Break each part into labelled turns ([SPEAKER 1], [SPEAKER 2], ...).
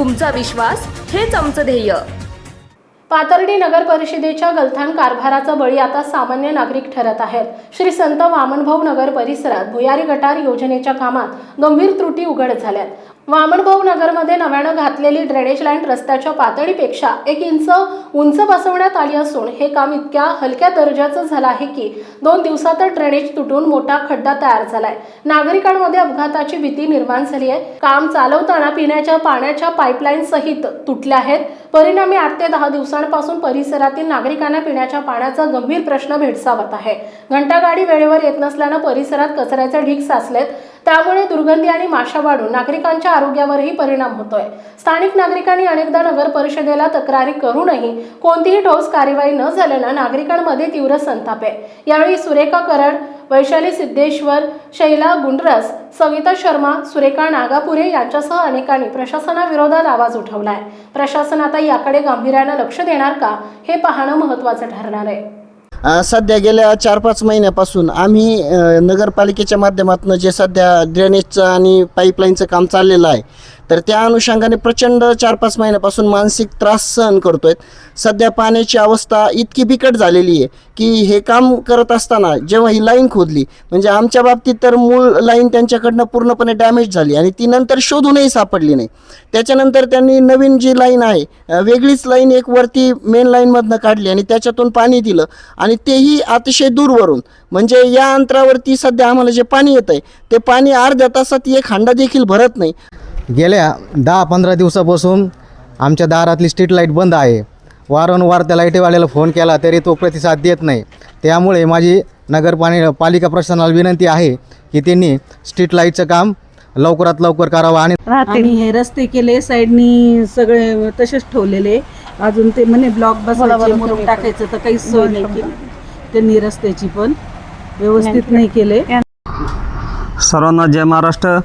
[SPEAKER 1] तुमचा विश्वास हेच आमचं ध्येय.
[SPEAKER 2] पाथर्डी नगर परिषदेच्या गलथान कारभाराचा बळी आता सामान्य नागरिक ठरत आहेत. श्री संत वामनभाऊ नगर परिसरात भुयारी गटार योजनेच्या कामात गंभीर त्रुटी उघड झाल्यात. वामनभाऊ नगरमध्ये नव्यानं घातलेली ड्रेनेज लाईन रस्त्याच्या पातळीपेक्षा एक इंच उंच बसवण्यात आली असून हे काम इतक्या हलक्या दर्जाचं झालं आहे की दोन दिवसातच ड्रेनेज तुटून मोठा खड्डा तयार झालाय. नागरिकांमध्ये अपघाताची भीती निर्माण झाली आहे. काम चालवताना पिण्याच्या पाण्याच्या पाईपलाईन सहित तुटल्या आहेत. परिणामी आठ ते दहा दिवसांपासून परिसरातील नागरिकांना पिण्याच्या पाण्याचा गंभीर प्रश्न भेडसावत आहे. घंटागाडी वेळेवर येत नसल्यानं परिसरात कचऱ्याचे ढीग साचलेत. त्यामुळे दुर्गंधी आणि माशा वाढून नागरिकांच्या आरोग्यावरही परिणाम होतोय. स्थानिक नागरिकांनी अनेकदा नगर परिषदेला तक्रारी करूनही कोणतीही ठोस कार्यवाही न झाल्यानं नागरिकांमध्ये तीव्र संताप आहे. यावेळी सुरेखा करड वैशाली सिद्धेश्वर शैला गुंडरस सविता शर्मा सुरेखा नागापुरे यांच्यासह अनेकांनी प्रशासनाविरोधात आवाज उठवलाय. प्रशासन आता याकडे गांभीर्यानं लक्ष देणार का हे पाहणं महत्त्वाचं ठरणार आहे.
[SPEAKER 3] अ, सध्या गेल्या चार पाच महिन्यापासून आम्ही अ, नगरपालिकेच्या माध्यमातून जे सध्या ड्रेनेजचं आणि पाईपलाईनचं काम चाललेलं आहे तर त्या अनुषंगाने प्रचंड चार पाच महिन्यापासून मानसिक त्रास सहन करतो आहेत सध्या पाण्याची अवस्था इतकी बिकट झालेली आहे की हे काम करत असताना जेव्हा ही लाईन खोदली म्हणजे आमच्या बाबतीत तर मूळ लाईन त्यांच्याकडनं पूर्णपणे डॅमेज झाली आणि ती नंतर शोधूनही सापडली नाही. त्याच्यानंतर त्यांनी नवीन जी लाईन आहे वेगळीच लाईन एक वरती मेन लाईनमधनं काढली आणि त्याच्यातून पाणी दिलं आणि तेही अतिशय दूरवरून. म्हणजे या अंतरावरती सध्या आम्हाला जे पाणी येतं आहे ते पाणी अर्ध्या तासात एक हांडा देखील भरत नाही.
[SPEAKER 4] गेल्या दहा पंधरा दिवसापासून आमच्या दारातली स्ट्रीट लाइट बंद आहे. वारंवार त्या लाईटीवाल्याला फोन केला तरी तो प्रतिसाद देत नाही. त्यामुळे माझी नगरपाणी पालिका प्रशासनाला विनंती आहे की त्यांनी स्ट्रीट लाईटचं काम लवकरात लवकर करावं आणि
[SPEAKER 5] आणि हे रस्ते केले साईडनी सगळे तसेच ठेवलेले. अजून ते म्हणे ब्लॉक बसवायचे मुरुम टाकायचं तर काहीच सोय नाही केली. त्यांनी रस्त्याची पण व्यवस्थित नाही केले.
[SPEAKER 6] सर्वांना जय महाराष्ट्र.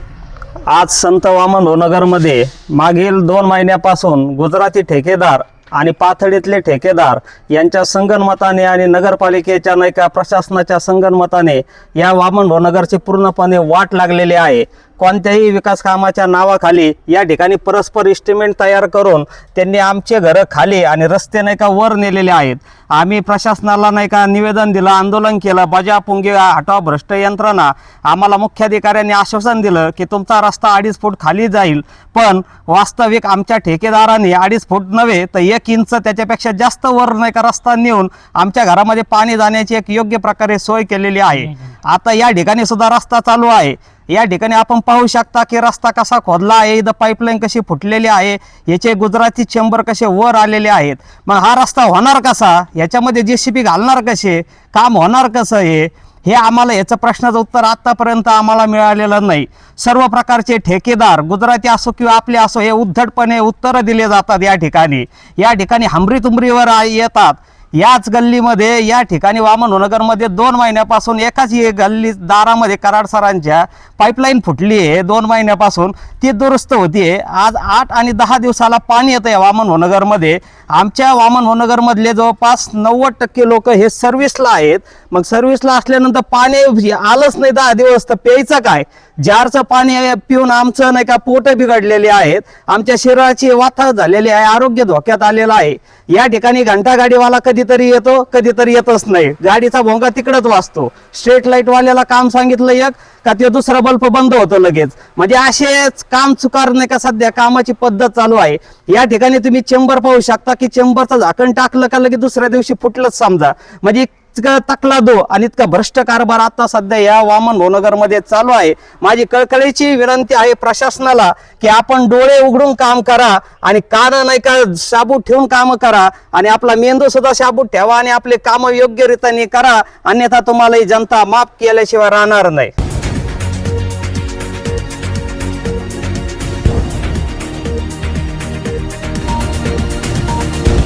[SPEAKER 6] आज संत वामन नगरमध्ये मागील दोन महिन्यापासून गुजराती ठेकेदार आणि पाथडीतले ठेकेदार यांच्या संगनमताने आणि नगरपालिकेच्या नाही का प्रशासनाच्या संगनमताने या वामन नगरची पूर्णपणे वाट लागलेली आहे. कोणत्याही विकास कामाच्या नावाखाली या ठिकाणी परस्पर इस्टिमेंट तयार करून त्यांनी आमचे घरं खाली आणि रस्ते नाही का वर नेलेले आहेत. आम्ही प्रशासनाला नाही का निवेदन दिलं आंदोलन केलं बजा पुंगी हटाव भ्रष्ट यंत्रणा आम्हाला मुख्याधिकाऱ्यांनी आश्वासन दिलं की तुमचा रस्ता अडीच फूट खाली जाईल. पण वास्तविक आमच्या ठेकेदारांनी अडीच फूट नव्हे तर एक इंच त्याच्यापेक्षा जास्त वर नाही का रस्ता नेऊन आमच्या घरामध्ये पाणी जाण्याची एक योग्य प्रकारे सोय केलेली आहे. आता या ठिकाणी सुद्धा रस्ता चालू आहे. या ठिकाणी आपण पाहू शकता की रस्ता कसा खोदला आहे इथं पाईपलाईन कशी फुटलेली आहे याचे गुजराती चेंबर कसे वर आलेले आहेत. मग हा रस्ता होणार कसा? याच्यामध्ये जे सी घालणार कसे? काम होणार कसं हे? हे आम्हाला याचं प्रश्नाचं उत्तर आत्तापर्यंत आम्हाला मिळालेलं नाही. सर्व प्रकारचे ठेकेदार गुजराती असो किंवा आपले असो हे उद्धटपणे उत्तरं दिले जातात या ठिकाणी. या ठिकाणी हमरी तुमरीवर येतात. याच गल्लीमध्ये या ठिकाणी वामन नगरमध्ये दोन महिन्यापासून एकाच एक गल्ली दारामध्ये कराड सरांच्या पाईपलाईन फुटली आहे. दोन महिन्यापासून ती दुरुस्त होतीये आज आठ आणि दहा दिवसाला पाणी येतं आहे वामन होनगरमध्ये आमच्या वामन होनगरमधले जवळपास नव्वद टक्के लोक हे सर्व्हिसला आहेत. मग सर्व्हिसला असल्यानंतर पाणी आलंच नाही. दहा दिवस तर प्यायचं काय? जारचं पाणी पिऊन आमचं नाही का पोट बिघडलेले आहेत. आमच्या शरीराची वाथा झालेली आहे. आरोग्य धोक्यात आलेलं आहे. या ठिकाणी घंटा गाडीवाला कधीतरी येतो कधीतरी येतच नाही. गाडीचा भोंगा तिकडच वाचतो. स्ट्रीट लाइट वाल्याला काम सांगितलं एक का ते दुसरा बल्ब बंद होतो लगेच. म्हणजे असेच काम चुकार नाही का सध्या कामाची पद्धत चालू आहे. या ठिकाणी तुम्ही चेंबर पाहू शकता की चेंबरचं झाकण टाकलं का लगेच दुसऱ्या दिवशी फुटलंच समजा. म्हणजे इतका तकला दो आणि इतका भ्रष्ट कारभार आता सध्या या वामन भोनगरमध्ये चालू आहे. माझी कळकळीची विनंती आहे प्रशासनाला की आपण डोळे उघडून काम करा आणि कान नाही का शाबूत ठेवून काम करा आणि आपला मेंदू सुद्धा शाबूत ठेवा आणि आपले काम योग्य रीतीने करा. अन्यथा तुम्हाला ही जनता माफ केल्याशिवाय राहणार नाही.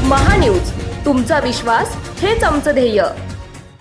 [SPEAKER 1] महान्यूज तुमचा विश्वास हेच आमचं ध्येय.